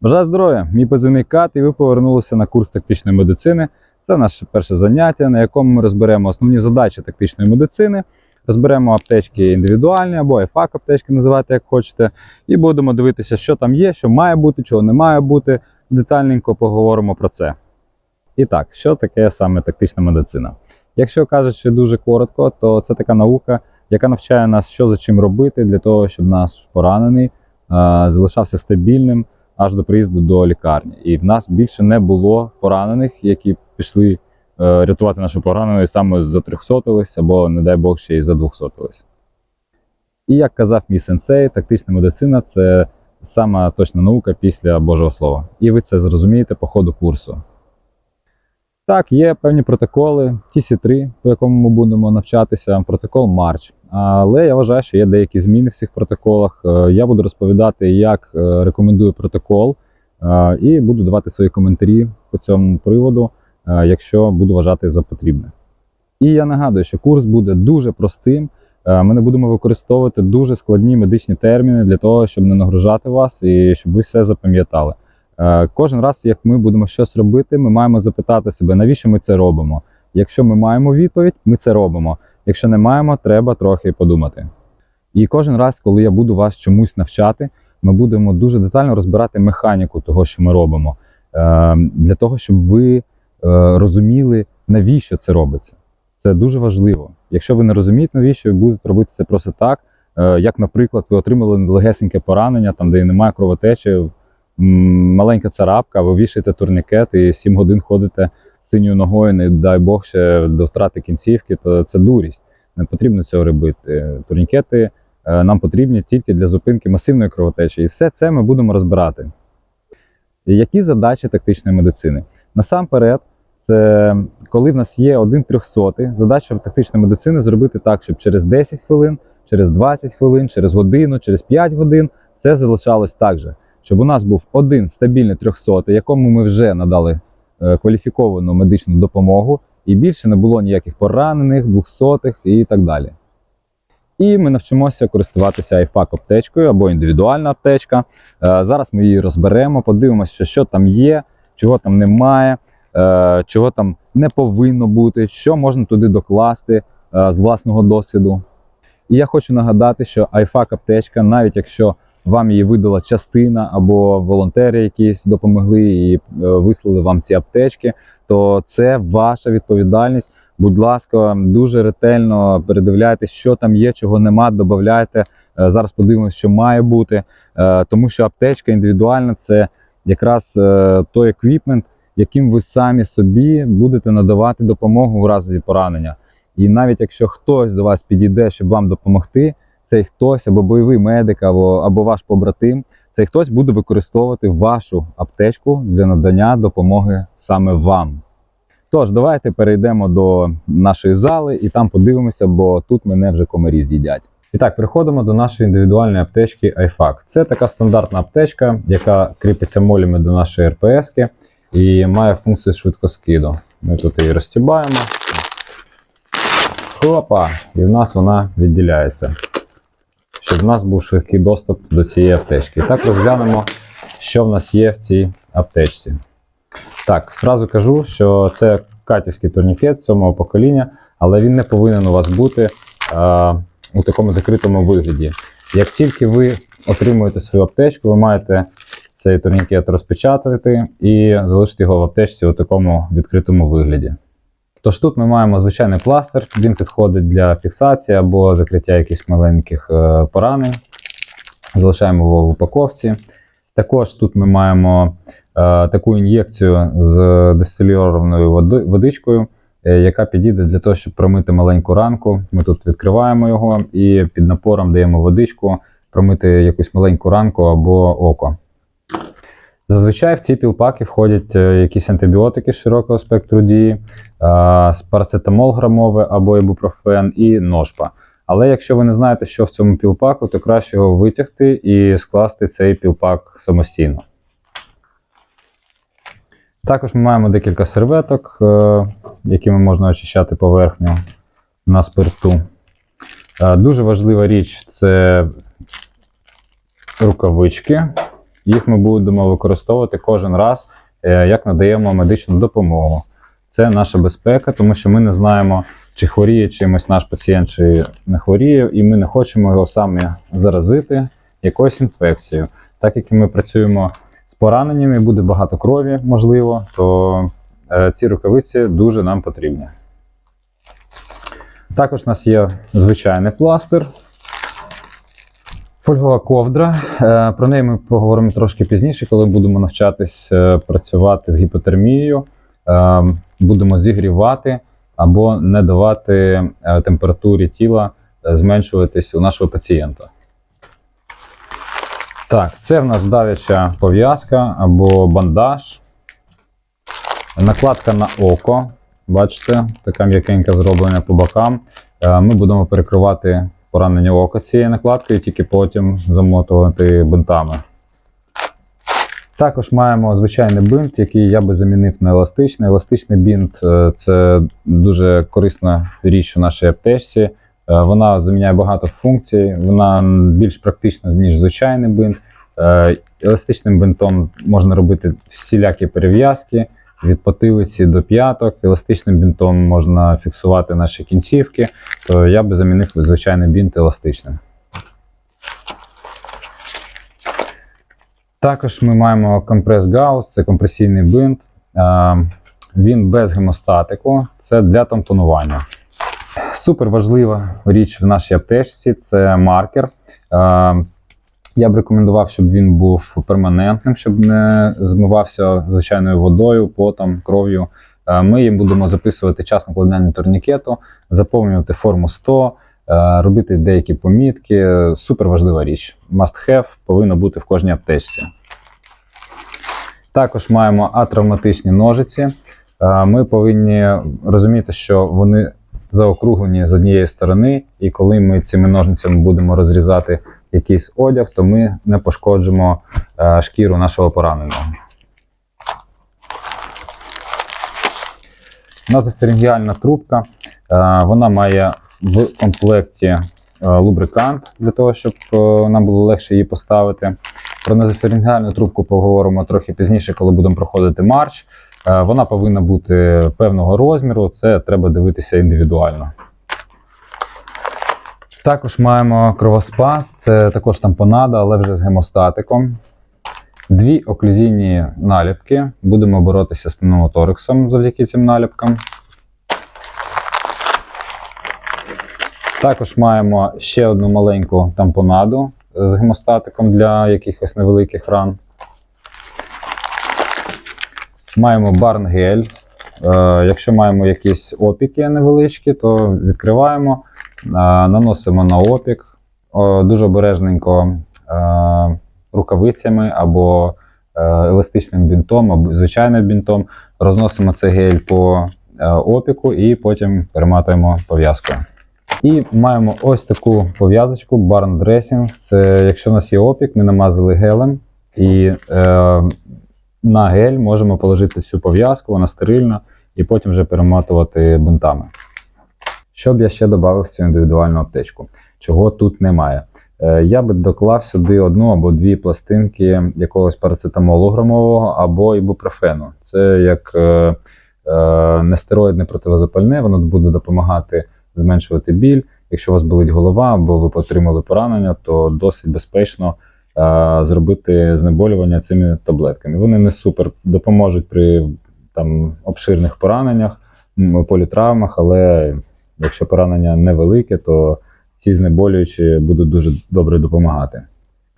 Бажаю здоров'я! Мій позивний Кат, і ви повернулися на курс тактичної медицини. Це наше перше заняття, на якому ми розберемо основні задачі тактичної медицини, розберемо аптечки індивідуальні або айфак аптечки, називайте як хочете, і будемо дивитися, що там є, що має бути, чого не має бути. Детальненько поговоримо про це. І так, що таке саме тактична медицина? Якщо кажучи дуже коротко, то це така наука, яка навчає нас, що за чим робити для того, щоб наш поранений залишався стабільним аж до приїзду до лікарні. І в нас більше не було поранених, які пішли е, рятувати нашу поранену і саме затрьохсотились, або, не дай Бог, ще й задвохсотились. І як казав мій сенсей, тактична медицина це сама точна наука після Божого Слова. І ви це зрозумієте по ходу курсу. Так, є певні протоколи, TC3, по якому ми будемо навчатися, протокол Марч. Але я вважаю, що є деякі зміни в цих протоколах. Е, Я буду розповідати, як е, рекомендую протокол, е, і буду давати свої коментарі по цьому приводу, якщо буду вважати за потрібне. І я нагадую, що курс буде дуже простим. Ми не будемо використовувати дуже складні медичні терміни для того, щоб не нагружати вас і щоб ви все запам'ятали. Е, Кожен раз, як ми будемо щось робити, ми маємо запитати себе, навіщо ми це робимо. Якщо ми маємо відповідь, ми це робимо. Якщо не маємо, треба трохи подумати. І кожен раз, коли я буду вас чомусь навчати, ми будемо дуже детально розбирати механіку того, що ми робимо, е, для того, щоб ви е, розуміли, навіщо це робиться. Це дуже важливо. Якщо ви не розумієте, навіщо ви будете робити це просто так, як, наприклад, ви отримали легесеньке поранення, там, де немає кровотечі, маленька царапка, ви вішаєте турнікет і 7 годин ходите синьою ногою, не дай Бог ще до втрати кінцівки, то це дурість. Не потрібно цього робити. Турнікети е, нам потрібні тільки для зупинки масивної кровотечі. І все це ми будемо розбирати. Які задачі тактичної медицини? Насамперед, це коли в нас є один трьохсотий, задача тактичної медицини зробити так, щоб через 10 хвилин, через 20 хвилин, через годину, через 5 годин все залишалось так же. Щоб у нас був один стабільний трьохсотий, якому ми вже надали е, кваліфіковану медичну допомогу, і більше не було ніяких поранених, двохсотих і так далі. І ми навчимося користуватися iFAC аптечкою або індивідуальна аптечка. Е, Зараз ми її розберемо, подивимося, що, там є, чого там немає, е, чого там не повинно бути, що можна туди докласти з власного досвіду. І я хочу нагадати, що iFAC аптечка, навіть якщо вам її видала частина або волонтери якісь допомогли і е, вислали вам ці аптечки, то це ваша відповідальність. Будь ласка, дуже ретельно передивляйтесь, що там є, чого нема, додавайте. Е, Зараз подивимося, що має бути. Е, Тому що аптечка індивідуальна це якраз той еквіпмент, яким ви самі собі будете надавати допомогу у разі поранення. І навіть якщо хтось до вас підійде, щоб вам допомогти, цей хтось або бойовий медик, або, або ваш побратим, цей хтось буде використовувати вашу аптечку для надання допомоги саме вам. Тож, давайте перейдемо до нашої зали і там подивимося, бо тут мене вже комарі з'їдять. І так, переходимо до нашої індивідуальної аптечки iFAC. Це така стандартна аптечка, яка кріпиться молями до нашої РПС і має функцію швидкоскиду. Ми тут її розтібаємо. Хопа! І в нас вона відділяється. Щоб в нас був швидкий доступ до цієї аптечки. І так розглянемо, що в нас є в цій аптечці. Так, зразу кажу, що це катівський турнікет сьомого покоління, але він не повинен у вас бути а, у такому закритому вигляді. Як тільки ви отримуєте свою аптечку, ви маєте цей турнікет розпечатати і залишити його в аптечці у такому відкритому вигляді. Тож тут ми маємо звичайний пластир, він підходить для фіксації або закриття якихось маленьких е, поранень. Залишаємо його в упаковці. Також тут ми маємо е, таку ін'єкцію з дистильованою води- водичкою, е, яка підійде для того, щоб промити маленьку ранку. Ми тут відкриваємо його і під напором даємо водичку, промити якусь маленьку ранку або око. Зазвичай в ці пілпаки входять е, якісь антибіотики широкого спектру дії, е, парацетамол грамовий або ібупрофен і ножпа. Але якщо ви не знаєте, що в цьому пілпаку, то краще його витягти і скласти цей пілпак самостійно. Також ми маємо декілька серветок, е, якими можна очищати поверхню на спирту. Дуже важлива річ це рукавички. Їх ми будемо використовувати кожен раз, е, як надаємо медичну допомогу. Це наша безпека, тому що ми не знаємо, чи хворіє чимось наш пацієнт, чи не хворіє, і ми не хочемо його саме заразити якоюсь інфекцією. Так як ми працюємо з пораненнями, буде багато крові, можливо, то е, ці рукавиці дуже нам потрібні. Також у нас є звичайний пластир. Фольгова ковдра. Е, Про неї ми поговоримо трошки пізніше, коли будемо навчатись е, працювати з гіпотермією. Е, Будемо зігрівати або не давати температурі тіла зменшуватись у нашого пацієнта. Так, це в нас давяча пов'язка або бандаж. Накладка на око. Бачите, така м'якенька зроблена по бокам. Ми будемо перекривати поранення ока цією накладкою, тільки потім замотувати бинтами. Також маємо звичайний бинт, який я би замінив на еластичний. Еластичний бинт е, це дуже корисна річ у нашій аптечці. Е, Вона заміняє багато функцій, вона більш практична, ніж звичайний бинт. Е, Еластичним бинтом можна робити всілякі перев'язки від потилиці до п'яток. Еластичним бінтом можна фіксувати наші кінцівки, то я би замінив звичайний бінт еластичним. Також ми маємо компрес Гаус, це компресійний бинт. Він без гемостатику, це для тампонування. Супер важлива річ в нашій аптечці це маркер. Я б рекомендував, щоб він був перманентним, щоб не змивався звичайною водою, потом, кров'ю. Е, Ми їм будемо записувати час накладання турнікету, заповнювати форму 100, е, робити деякі помітки. Супер важлива річ. Must have повинно бути в кожній аптечці. Також маємо атравматичні ножиці. Е, Ми повинні розуміти, що вони заокруглені з однієї сторони, і коли ми цими ножницями будемо розрізати якийсь одяг, то ми не пошкоджимо е, шкіру нашого пораненого. Назоферінгіальна трубка. е, Вона має в комплекті е, лубрикант для того, щоб нам було легше її поставити. Про назоферінгіальну трубку поговоримо трохи пізніше, коли будемо проходити марш. Е, Вона повинна бути певного розміру, це треба дивитися індивідуально. Також маємо кровоспас, це також тампонада, але вже з гемостатиком. Дві оклюзійні наліпки. Будемо боротися з пневмоторексом завдяки цим наліпкам. Також маємо ще одну маленьку тампонаду з гемостатиком для якихось невеликих ран. Маємо барнгель. Е, якщо маємо якісь опіки невеличкі, то відкриваємо, наносимо на опік дуже обережненько рукавицями або е, еластичним бінтом, або звичайним бінтом. Розносимо цей гель по е, опіку і потім перематуємо пов'язкою. І маємо ось таку пов'язочку Barn Dressing. Це якщо у нас є опік, ми намазали гелем і е, на гель можемо положити цю пов'язку, вона стерильна, і потім вже перематувати бинтами. Що б я ще додав в цю індивідуальну аптечку, чого тут немає. Е, Я би доклав сюди одну або дві пластинки якогось парацетамолу громового або ібупрофену. Це як е, е, нестероїдне противозапальне, воно буде допомагати зменшувати біль. Якщо у вас болить голова або ви отримали поранення, то досить безпечно е, зробити знеболювання цими таблетками. Вони не супер допоможуть при там, обширних пораненнях, політравмах, але якщо поранення невелике, то ці знеболюючі будуть дуже добре допомагати.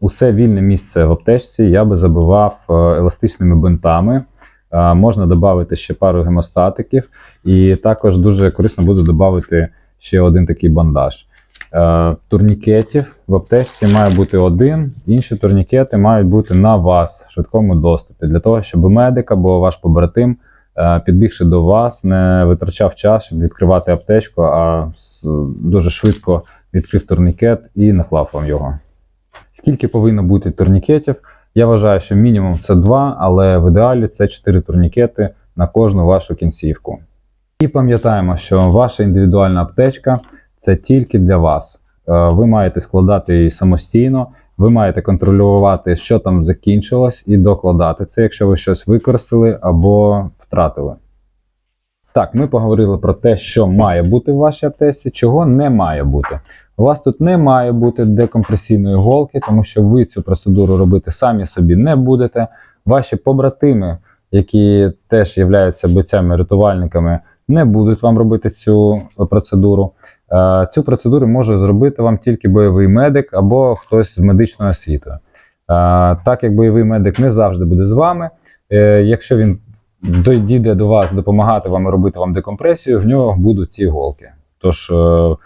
Усе вільне місце в аптечці я би забивав е, еластичними бинтами. Е, Можна додати ще пару гемостатиків, і також дуже корисно буде додати ще один такий бандаж. Е, Турнікетів в аптечці має бути один, інші турнікети мають бути на вас в швидкому доступі, для того, щоб медик або ваш побратим, підбігши до вас, не витрачав час, щоб відкривати аптечку, а дуже швидко відкрив турнікет і наклав вам його. Скільки повинно бути турнікетів? Я вважаю, що мінімум це два, але в ідеалі це чотири турнікети на кожну вашу кінцівку. І пам'ятаємо, що ваша індивідуальна аптечка це тільки для вас. Е, Ви маєте складати її самостійно, ви маєте контролювати, що там закінчилось, і докладати це, якщо ви щось використали або втратили. Так, ми поговорили про те, що має бути в вашій аптеці, чого не має бути. У вас тут не має бути декомпресійної голки, тому що ви цю процедуру робити самі собі не будете. Ваші побратими, які теж являються бойцями-рятувальниками, не будуть вам робити цю процедуру. Е, Цю процедуру може зробити вам тільки бойовий медик або хтось з медичною освітою. Е, Так як бойовий медик не завжди буде з вами, е, якщо він дійде до вас допомагати вам робити вам декомпресію, в нього будуть ці голки. Тож е, е,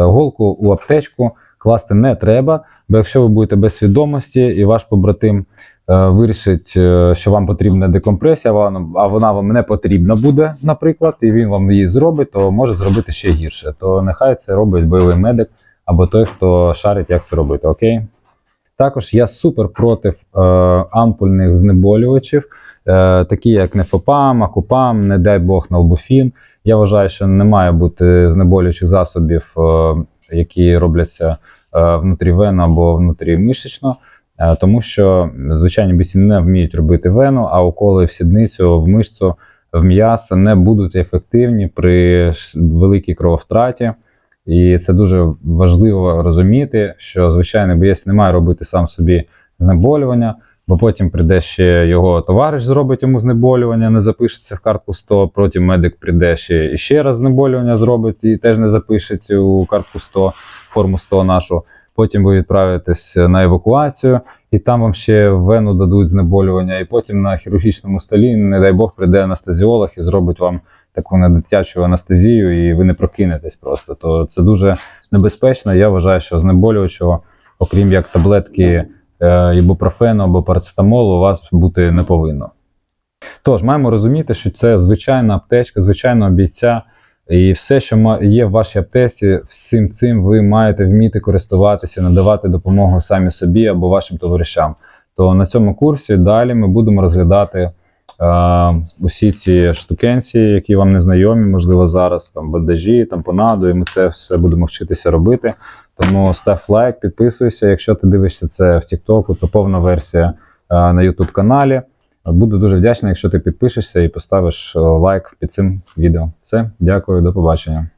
голку у аптечку класти не треба, бо якщо ви будете без свідомості і ваш побратим е, вирішить, що вам потрібна декомпресія, а вона, вам не потрібна буде, наприклад, і він вам її зробить, то може зробити ще гірше. То нехай це робить бойовий медик або той, хто шарить, як це робити. Окей? Також я супер проти е, ампульних знеболювачів, такі як нефопам, акупам, не дай Бог налбуфін. Я вважаю, що не має бути знеболюючих засобів, е, які робляться е, внутрівенно або внутрімишечно, е, тому що звичайні бійці не вміють робити вену, а уколи в сідницю, в мишцю, в м'ясо не будуть ефективні при великій крововтраті. І це дуже важливо розуміти, що звичайний боєць не має робити сам собі знеболювання, бо потім прийде ще його товариш, зробить йому знеболювання, не запишеться в картку 100, потім медик прийде ще і ще раз знеболювання зробить і теж не запишеть у картку 100, форму 100 нашу. Потім ви відправитесь на евакуацію, і там вам ще вену дадуть знеболювання, і потім на хірургічному столі, не дай Бог, прийде анестезіолог і зробить вам таку недитячу анестезію, і ви не прокинетесь просто. То це дуже небезпечно. Я вважаю, що знеболювачого, окрім як таблетки ібупрофену або парацетамолу, у вас бути не повинно. Тож, маємо розуміти, що це звичайна аптечка, звичайного бійця. І все, що є в вашій аптеці, всім цим ви маєте вміти користуватися, надавати допомогу самі собі або вашим товаришам. То на цьому курсі далі ми будемо розглядати е, усі ці штукенці, які вам не знайомі, можливо, зараз там бандажі, тампонаду, і ми це все будемо вчитися робити. Тому став лайк, підписуйся. Якщо ти дивишся це в Тіктоку, то повна версія е, на YouTube каналі. Буду дуже вдячний, якщо ти підпишешся і поставиш е, лайк під цим відео. Все, дякую, до побачення.